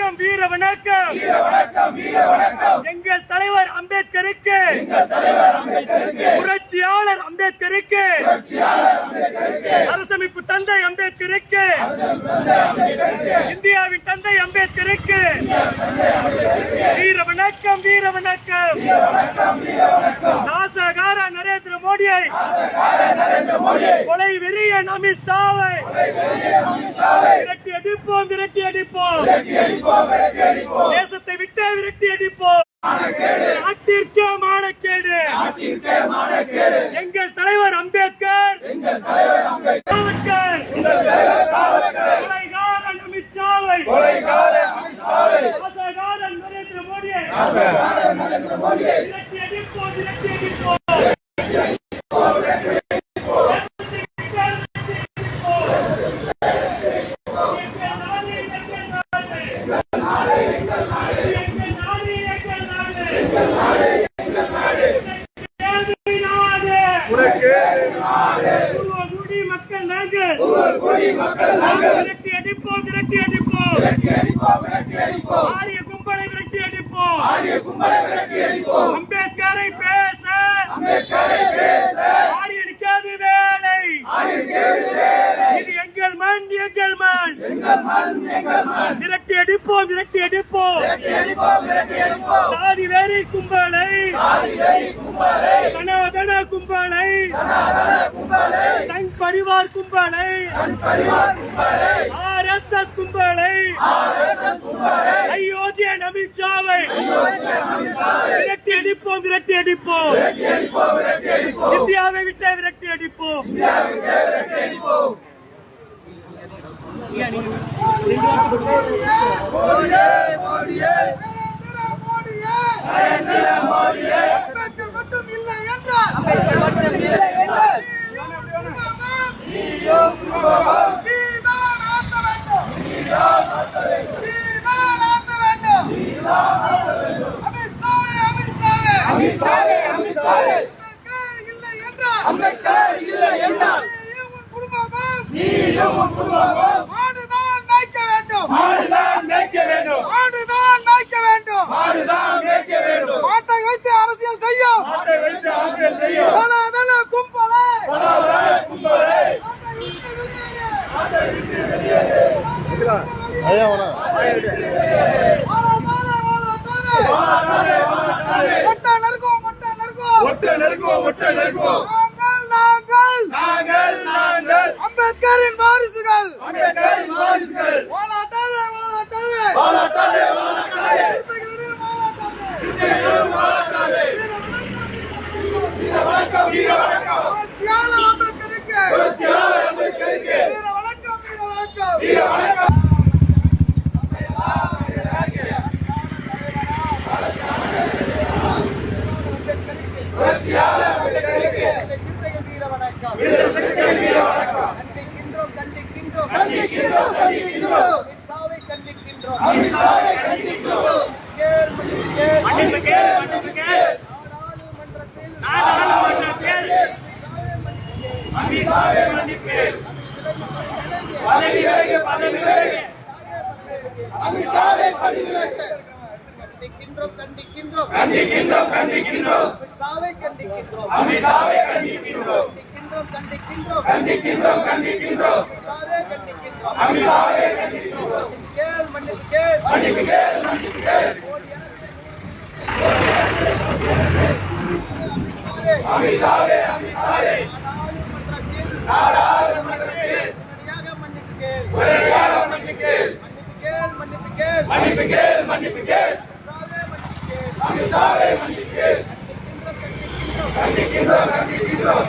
வணக்கம் வீர வணக்கம் எங்கள் தலைவர் அம்பேத்கருக்கு புரட்சியாளர் அம்பேத்கருக்கு அரசமைப்பு தந்தை அம்பேத்கருக்கு இந்தியாவின் தந்தை அம்பேத்கருக்கு. வீர வணக்கம் வீர வணக்கம் நாசகார நரேந்திர மோடியை. கொலை வெறிய அமித்ஷாவை விரட்டி அடிப்போம் விரட்டி அடிப்போம். தேசத்தை விட்டு விரட்டி அடிப்போம். நாட்டிற்கே மானக்கேடு. எங்கள் தலைவர் அம்பேத்கர் சாவர்கர் கொலைகாரன் அமித்ஷாவை நாசகாரன் நரேந்திர மோடியை மக்கள் நாங்கள் விரட்டி அடிப்போம் விரட்டி அடிப்போம் விரட்டி அடிப்போம் விரட்டி அடிப்போம் ஆரிய கும்பலை விரட்டி அடிப்போம் அம்பேத்கரை பேச ஆரியனுக்காது வேலை. இது எங்கள் மண் எங்கள் மண். விரட்டி அடிப்போம் விரட்டி அடிப்போம் சாதி வேறி கும்பலை. சனாதன கும்பலை. சங் பரிவார் கும்பலை. ஆர் எஸ் எஸ் கும்பலை. அயோத்திய அமித்ஷாவை விரட்டி அடிப்போம் விரட்டி அடிப்போம். இந்தியாவை விட்டு விரட்டி அடிப்போம். அம்பேத்கர் மட்டும் இல்லை என்றால் அம்பேத்கர் மட்டும் இல்லை என்றால் நீதான் ஆத்த வேண்டும் நீதான் ஆத்த வேண்டும் அமித்ஷாவே அமித்ஷாவே அமித்ஷாவே, அமித்ஷாவே. அம்பேத்கர் இல்லை என்றால் அம்பேத்கர் இல்லை என்றால் நீயும் உன் குடும்பமும் நீயும் உன் குடும்பமும் ஆடுதான் மேய்க்க வேண்டும். மாடுதான் மேய்க்க வேண்டும். ஆடுதான் மேய்க்க வேண்டும். மாடுதான் மேய்க்க வேண்டும். மாட்டை வைத்து அரசியல் செய்யும் மாட்டை வைத்து ஆசிரியர் செய்யும் சனாதன கும்பலை. சனாதன கும்பலை. மாட்டை விட்டு வெளியேறு. மொட்டை நறுக்குவோம், மொட்டை நறுக்குவோம். ஒட்ட நெருக்குவோம் ஒட்ட நாங்கள், நாங்கள் நாங்கள் நாங்கள் அம்பேத்கரின் வாரிசுகள். அம்பேத்கரின் வாரிசுகள். வாழாட்டாதே, வாழாட்டாதே. வாழாட்டாதே வாழாட்டாதே. சிறுத்தைகளின் வாழாட்டாதே. சிந்தைகளும் வாழாட்டாதே. வீர வணக்கம் வீர வணக்கம். புரட்சியாளர் அம்பேத்கருக்கு. புரட்சியாளர் அம்பேத்கருக்கு வீர வணக்கம், வீர வணக்கம். வீர வணக்கம் புரட்சியாளர் அம்பேத்கருக்கு சிறுத்தைகள் வீர வணக்கம். வீர சிறுத்தைகள் வீர வணக்கம் கண்டிக்கின்றோம், கண்டிக்கின்றோம். கண்டிக்கின்றோம், கண்டிக்கின்றோம். அமித்ஷாவை கண்டிக்கின்றோம். அமித்ஷாவை கண்டிக்கின்றோம் கேள், கேள். மன்னிப்பு கேள், மன்னிப்பு கேள். நாடாளுமன்றத்தில் நாடாளுமன்றத்தில் அமித்ஷாவை மன்னிப்பு பதவி விலகு பதவி விலகு அமித்ஷாவை பதிவிலக்கு கண்டிக்கின்றோம், கண்டிக்கின்றோம். கண்டிக்கின்றோம் கண்டிக்கின்றோம் அமித்ஷாவை கண்டிக்கின்றோம். அமித்ஷாவை கண்டிக்கின்றோம் கண்டிக்கின்றோம், கண்டிக்கின்றோம். கண்டிக்கின்றோம் கண்டிக்கின்றோம் அமித்ஷாவை கண்டிக்கின்றோம். அமித்ஷாவை கண்டிக்கின்றோம் கேள், மன்னிப்பு கேள். மன்னிப்பு கேள் மன்னிப்பு கேள் மோடி அரசு அமித்ஷாவே அமித்ஷாவே நாடாளுமன்றத்தில் நாடாளுமன்றத்தில் உடனடியாக மன்னிப்பு கேள். உடனடியாக மன்னிப்பு கேள் மன்னிப்பு கேள், மன்னிப்பு கேள். மன்னிப்பு கேள் மன்னிப்பு கேள் அமித்ஷாவே மன்னிப்பு கேள். அமித்ஷாவை மன்னிப்பு கேள் கண்டிக்கின்றோம் கண்டிக்கின்றோம்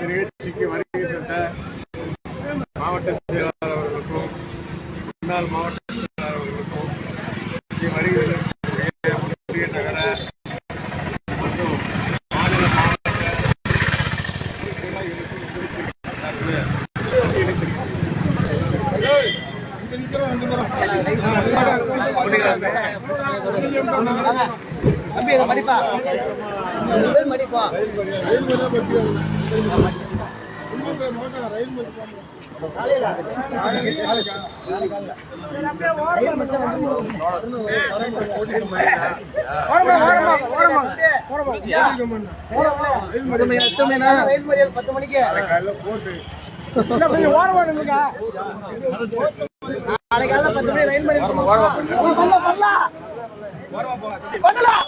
நிகழ்ச்சிக்கு வருகை தந்த மாவட்ட செயலாளர் அவர்களுக்கும் முன்னாள் மாவட்ட செயலாளர் அவர்களுக்கும் இங்கே வருகை தந்திருக்கக்கூடிய நகர மற்றும் மாநில மாவட்ட தம்பி இதை மடிப்பா. மடிப்பா. பத்து மணிக்கு போட்டு. நாளைக்கு பத்து மணி ரயில் மறியல் பண்ணலாம் பண்ணலாம்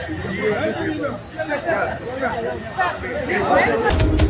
வைத்திருக்கோம் அப்படியே